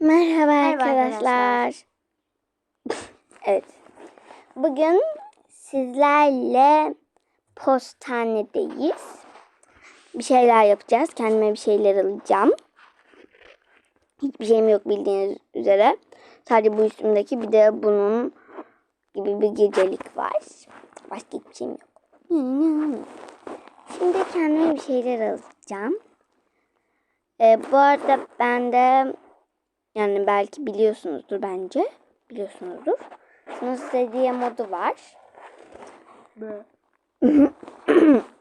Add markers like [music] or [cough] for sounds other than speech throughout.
Merhaba, Merhaba arkadaşlar. [laughs] evet. Bugün sizlerle postanedeyiz. Bir şeyler yapacağız. Kendime bir şeyler alacağım. Hiçbir şeyim yok bildiğiniz üzere. Sadece bu üstümdeki bir de bunun gibi bir gecelik var. Başka hiçbir şeyim yok. Şimdi kendime bir şeyler alacağım. Ee, bu arada ben de yani belki biliyorsunuzdur bence. Biliyorsunuzdur. Sınırsız hediye modu var. [clears throat]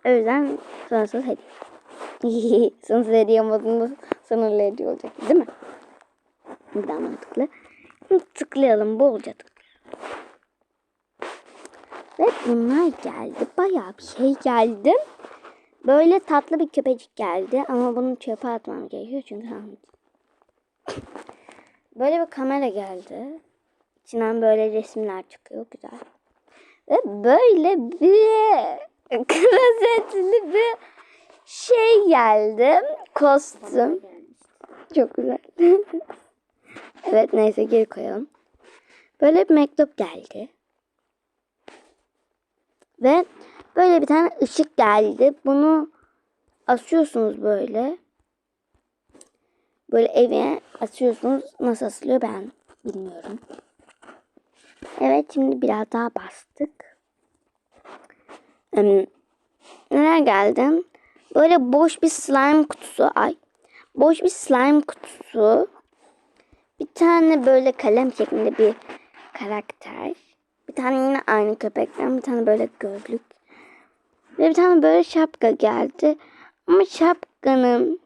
o yüzden sınırsız hediye. [laughs] sınırsız hediye modunda sınırlı hediye olacak değil mi? Daha mantıklı. Tıklayalım. Bolca tıklayalım. Ve bunlar geldi. Bayağı bir şey geldi. Böyle tatlı bir köpecik geldi. Ama bunu çöpe atmam gerekiyor. Çünkü. Böyle bir kamera geldi. İçinden böyle resimler çıkıyor. Güzel. Ve böyle bir [laughs] klozetli bir şey geldi. Kostüm. Çok güzel. [laughs] evet neyse geri koyalım. Böyle bir mektup geldi. Ve böyle bir tane ışık geldi. Bunu asıyorsunuz böyle. Böyle eve asıyorsunuz. Nasıl asılıyor ben bilmiyorum. Evet şimdi biraz daha bastık. Em, neler geldi? Böyle boş bir slime kutusu. Ay. Boş bir slime kutusu. Bir tane böyle kalem şeklinde bir karakter. Bir tane yine aynı köpekten. Bir tane böyle gözlük. Ve bir tane böyle şapka geldi. Ama şapkanın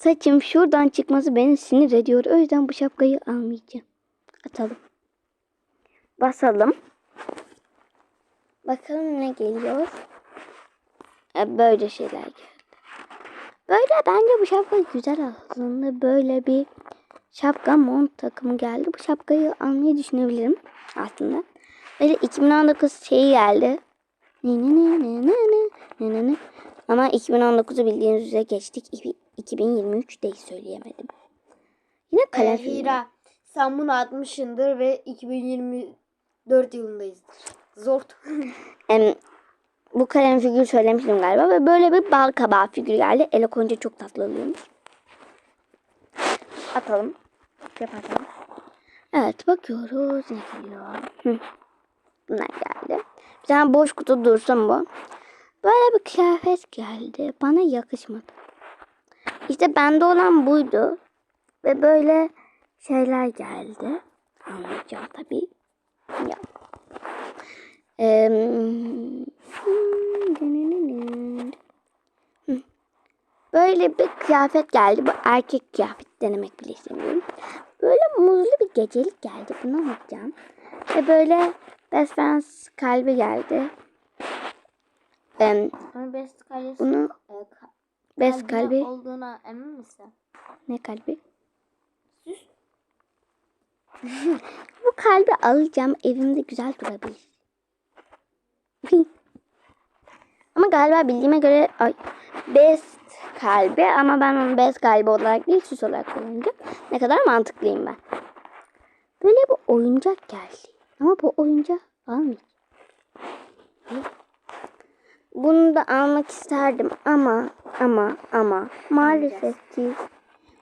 saçım şuradan çıkması beni sinir ediyor. O yüzden bu şapkayı almayacağım. Atalım. Basalım. Bakalım ne geliyor. E, Böyle şeyler geldi. Böyle bence bu şapka güzel aslında. Böyle bir şapka mont takımı geldi. Bu şapkayı almayı düşünebilirim aslında. Böyle 2019 şeyi geldi. Ne ne ne ne ne ne ne ne ne. Ama 2019'u bildiğiniz üzere geçtik. İki- 2023 değil söyleyemedim. Yine kalem Ee. Hira sen bunu atmışındır ve 2024 yılındayızdır. Zor. [laughs] Em, bu kalem figürü söylemiştim galiba ve böyle bir bal kabağı figürü geldi. Ele koyunca çok tatlı oluyormuş. Atalım. Çöpe atalım. Evet bakıyoruz ne geliyor. Hı. Bunlar geldi. Bir tane boş kutu dursun bu. Böyle bir kıyafet geldi. Bana yakışmadı. İşte bende olan buydu. Ve böyle şeyler geldi. Anlayacağım tabii. Ya. Hı. Böyle bir kıyafet geldi. Bu erkek kıyafet denemek bile istemiyorum. Böyle muzlu bir gecelik geldi. Bunu alacağım. Ve böyle best friends kalbi geldi. Ama best kalesi bunu kalbinin kalbi olduğuna emin misin? ne kalbi? [laughs] Bu kalbi alacağım. Evimde güzel durabilir. [laughs] ama galiba bildiğime göre ay, best kalbi ama ben onu best kalbi olarak değil süs olarak kullanacağım. Ne kadar mantıklıyım ben. Böyle bir oyuncak geldi. Ama bu oyuncak almayacağım. Bunu da almak isterdim ama ama ama maalesef ki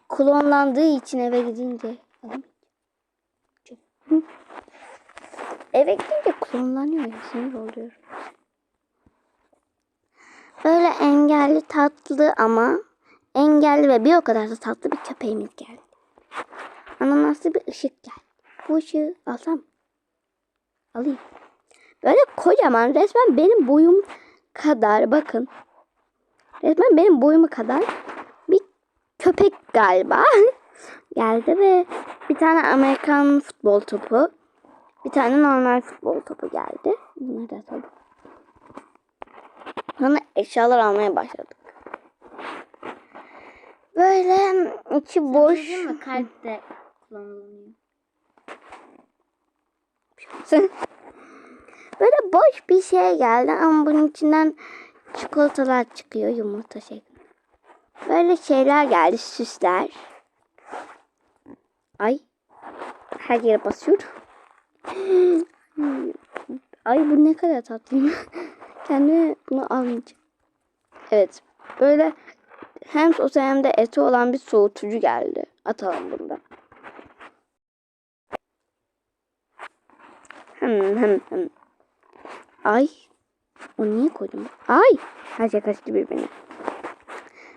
klonlandığı için eve gidince. Eve gidince klonlanıyor ya sinir oluyorum. Böyle engelli tatlı ama engelli ve bir o kadar da tatlı bir köpeğimiz geldi. Ananaslı bir ışık geldi. Bu ışığı alsam alayım. Böyle kocaman resmen benim boyum kadar bakın. Resmen benim boyumu kadar bir köpek galiba [laughs] geldi ve bir tane Amerikan futbol topu, bir tane normal futbol topu geldi. Bunları da. Sonra eşyalar almaya başladık. Böyle içi boş. Değil mi? Kalp de kullanılıyor. [laughs] Böyle boş bir şey geldi ama bunun içinden çikolatalar çıkıyor yumurta şeklinde. Böyle şeyler geldi süsler. Ay. Her yere basıyorum. [gasps] Ay bu ne kadar tatlıyım. [laughs] Kendime bunu almayacağım. Evet. Böyle hem sosu hem de eti olan bir soğutucu geldi. Atalım bunda. Hem hem hem. Ay. O niye koydum? Ay. Her şey kaçtı birbirine.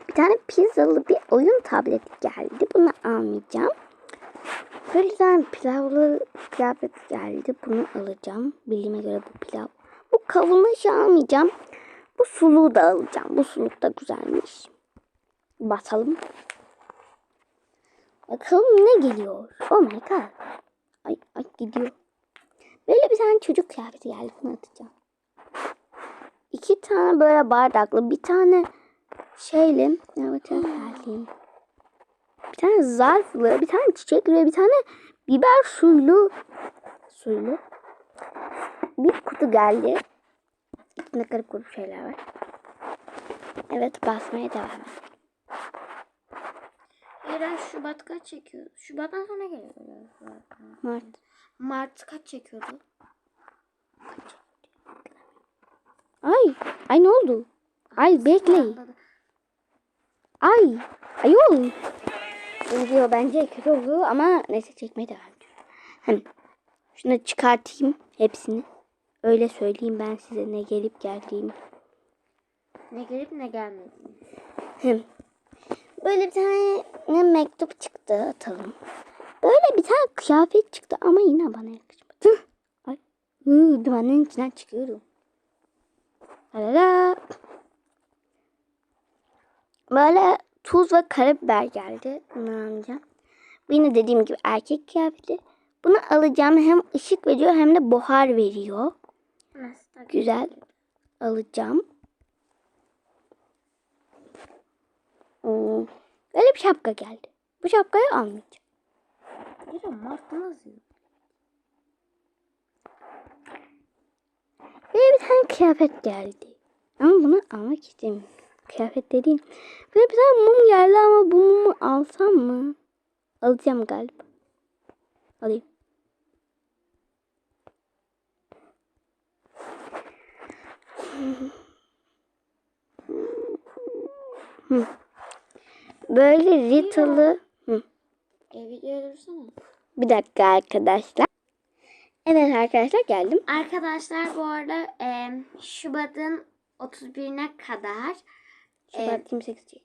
Bir tane pizzalı bir oyun tableti geldi. Bunu almayacağım. Böyle bir tane pilavlı kıyafet geldi. Bunu alacağım. Bildiğime göre bu pilav. Bu kavunlu işi almayacağım. Bu suluğu da alacağım. Bu suluk da güzelmiş. Basalım. Bakalım ne geliyor. Oh my god. Ay, ay gidiyor. Böyle bir tane çocuk kıyafeti geldi. Bunu atacağım. İki tane böyle bardaklı. Bir tane şeyli. Ne bakacağım geldi. Bir tane zarflı. Bir tane çiçekli. ve Bir tane biber suylu. Suylu. Bir kutu geldi. İçinde garip garip şeyler var. Evet basmaya devam et. Eren Şubat kaç çekiyordu? Şubat'tan sonra geliyor. Mart. Mart kaç çekiyordu? Ay. Ay ne oldu? Ay bekleyin. Ay. Ayol. Video bence kötü oldu ama neyse çekmeye devam ediyorum. Hem şunu çıkartayım hepsini. Öyle söyleyeyim ben size ne gelip geldiğini. Ne gelip ne gelmedi. Hem böyle bir tane ne mektup çıktı atalım. Böyle bir tane kıyafet çıktı ama yine bana yakışmadı. Ay. Hı, dumanın içinden çıkıyorum. Alala. Böyle tuz ve karabiber geldi. Bunu alacağım. Bu yine dediğim gibi erkek kıyafeti. Bunu alacağım hem ışık veriyor hem de buhar veriyor. Nasıl Güzel. Alacağım. Hmm, Böyle bir şapka geldi. Bu şapkayı almayacağım. Eren Mart nasıl? Böyle bir tane kıyafet geldi. Ama bunu almak istemiyorum. Kıyafet dediğim. Böyle bir tane mum geldi ama bu mumu alsam mı? Alacağım galiba. Alayım. Böyle Rital'ı. E videoya dursana. bir dakika arkadaşlar. Evet arkadaşlar geldim. Arkadaşlar bu arada e, Şubat'ın 31'ine kadar Şubat 28.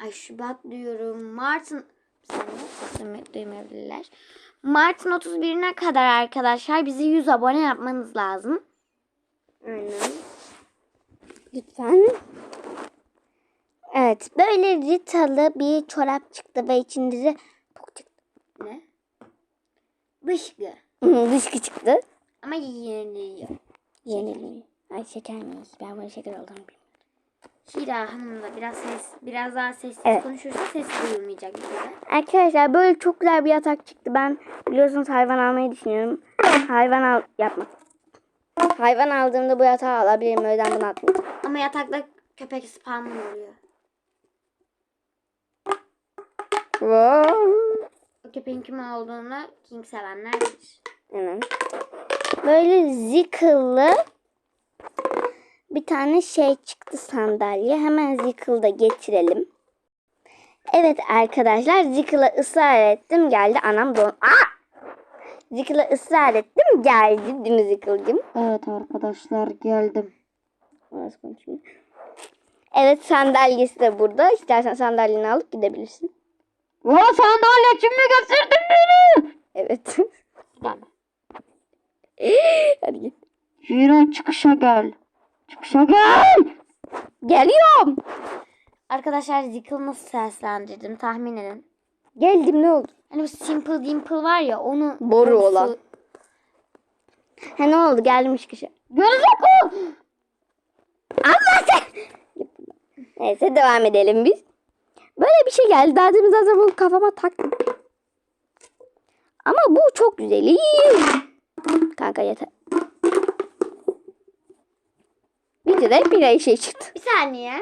ay Şubat diyorum Mart'ın duymayabilirler. Mart'ın 31'ine kadar arkadaşlar bize 100 abone yapmanız lazım. Aynen. Lütfen. Evet. Böyle Ritalı bir çorap çıktı ve içinde de çıktı. Ne? Dışkı. Dışkı çıktı. Ama yeniliyor. Yenilmiyor. Ay şeker miyiz? Ben bunu şeker olduğunu bilmiyorum. Hira Hanım da biraz ses, biraz daha sessiz Evet. konuşursa ses duyulmayacak kere. Arkadaşlar böyle çok güzel bir yatak çıktı. Ben biliyorsunuz hayvan almayı düşünüyorum. hayvan al yapma. Hayvan aldığımda bu yatağı alabilirim. O yüzden bunu atmayacağım. Ama yatakta köpek spamlı oluyor. Wow. O köpeğin kim olduğunu King sevenler bilir. Hemen. Böyle zikıllı bir tane şey çıktı sandalye. Hemen zikılda getirelim. Evet arkadaşlar zikıla ısrar ettim geldi anam don. Aa! Zikıla ısrar ettim geldi değil mi zikılcım? Evet arkadaşlar geldim. Orası konuşmuyor. Evet sandalyesi de burada. İstersen sandalyeni alıp gidebilirsin. O sandalye kim mi götürdün beni? Evet. Gel. Hira çıkışa gel. Çıkışa gel. Geliyorum. Arkadaşlar Zickle'ı nasıl seslendirdim tahmin edin. Geldim ne oldu? Hani bu Simple Dimple var ya onu Boru borusu- olan. Ha ne oldu? Geldim çıkışa. Gerizekalı. Allah sen. Neyse devam edelim biz. Böyle bir şey geldi. Daha demin zaten bunu kafama taktım. Ama bu çok güzel. Kanka yeter. Bir de bir şey çıktı. Bir saniye.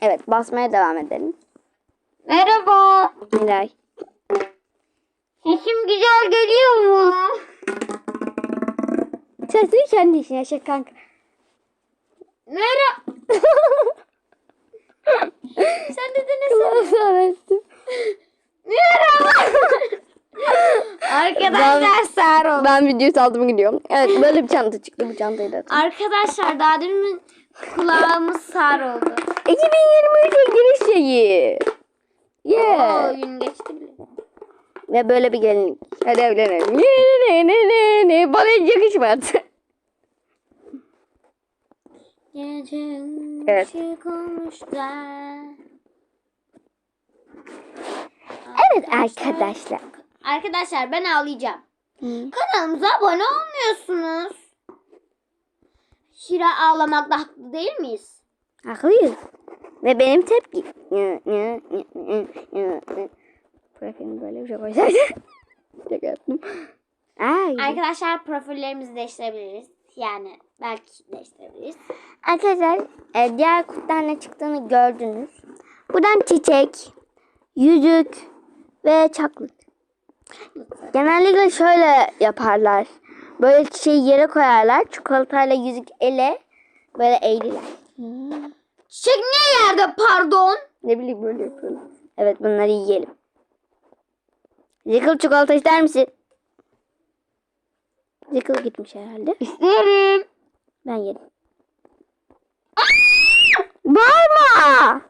Evet basmaya devam edelim. Merhaba. Miray. güzel geliyor mu? Sen seni kendi işine yaşa kanka. Merhaba. [laughs] Sen de denesene. Kulağımı arasın. Merhaba. Arkadaşlar sağır oldu. Ben video saldım gidiyorum. Evet böyle bir çanta çıktı. Bu çantayı da atayım. Arkadaşlar daha demin kulağımız sağır oldu. 2023'e giriş şeyi. Oo, Yeah. gün geçti bile. Ve böyle bir gelinlik. Hadi evlenelim. Ne ne ne ne ne. Bana hiç yakışmadı. Gece Evet. ışık olmuş da. Evet arkadaşlar. Arkadaşlar ben ağlayacağım. Kanalımıza abone olmuyorsunuz. Şira ağlamakta haklı değil miyiz? Haklıyız. Ve benim tepki. Bırakın böyle bir şey koysaydı. [laughs] Şaka yaptım. Ay. Arkadaşlar profillerimizi değiştirebiliriz. Yani belki değiştirebiliriz. Arkadaşlar e, diğer kutudan ne çıktığını gördünüz. Buradan çiçek, yüzük ve çaklık. Genellikle şöyle yaparlar. Böyle çiçeği yere koyarlar. Çikolatayla yüzük ele böyle eğriler. Çiçek niye yerde pardon? Ne bileyim böyle yapıyorlar. Evet bunları yiyelim. Zickle çikolata ister misin? Zickle gitmiş herhalde. İsterim. Ben yedim. Bağırma!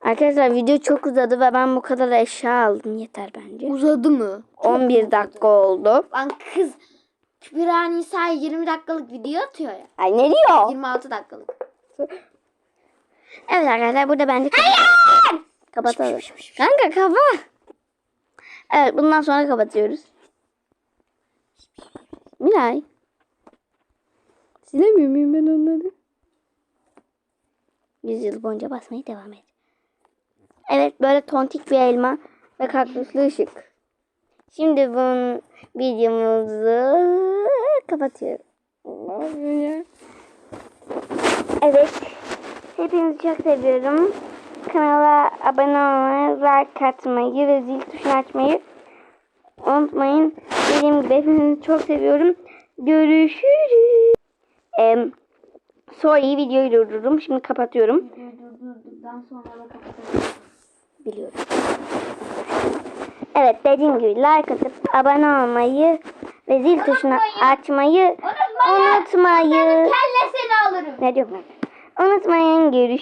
Arkadaşlar video çok uzadı ve ben bu kadar eşya aldım. Yeter bence. Uzadı mı? 11 dakika oldu. Lan kız Kübra Nisa 20 dakikalık video atıyor ya. Ay ne diyor? 26 dakikalık. Evet arkadaşlar burada bence Hayır! Kapatalım. Kanka kapa. Evet bundan sonra kapatıyoruz. Miray. Silemiyor muyum ben onları? Yüz yıl boyunca basmaya devam et. Evet böyle tontik bir elma ve kaktüslü ışık. Şimdi bunun videomuzu kapatıyorum. Evet. Hepinizi çok seviyorum. Kanala abone olmayı, like atmayı ve zil tuşunu açmayı unutmayın. Dediğim gibi hepinizi çok seviyorum. Görüşürüz. Em, sorry videoyu durdurdum. Şimdi kapatıyorum. Durdurduktan sonra da kapatalım. Biliyorum. Evet dediğim gibi like atıp abone olmayı ve zil tuşunu açmayı Unutmayın. unutmayın. Kelle seni alırım. Ne diyorum ben? Unutmayın görüş.